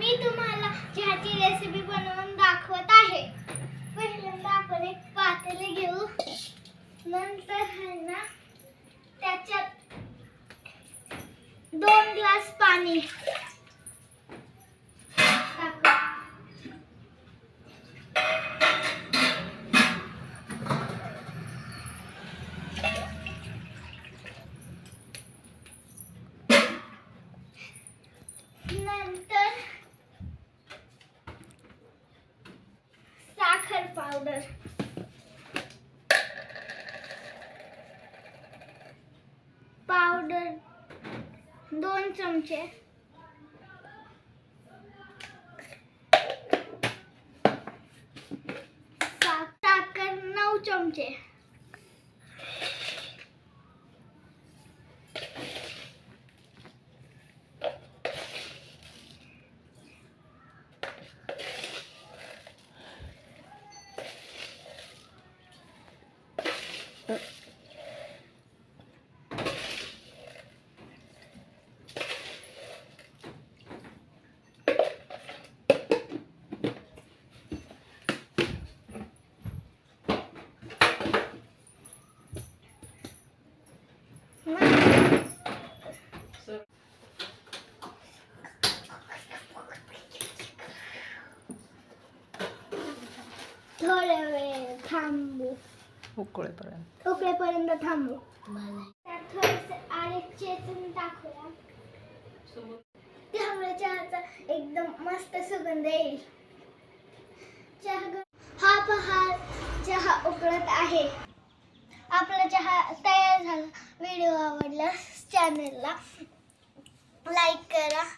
मी तुम्हाला चहाची रेसिपी बनवून दाखवत आहे. पहिल्यांदा आपण एक पातेले घेऊ. नंतर ना त्याच्यात दोन ग्लास पाणी. साखर पावडर पावडर दोन चमचे सा- साखर नऊ चमचे Thôi là về thăm उकळेपर्यंत. उकळेपर्यंत थांबू. त्यात थोडेसे आले चेचून टाकूया. त्यामुळे चहाचा एकदम मस्त सुगंध येईल. चहा ग- हा पहा चहा उकळत आहे. आपला चहा तयार झाला. व्हिडिओ आवडला चॅनलला लाईक करा.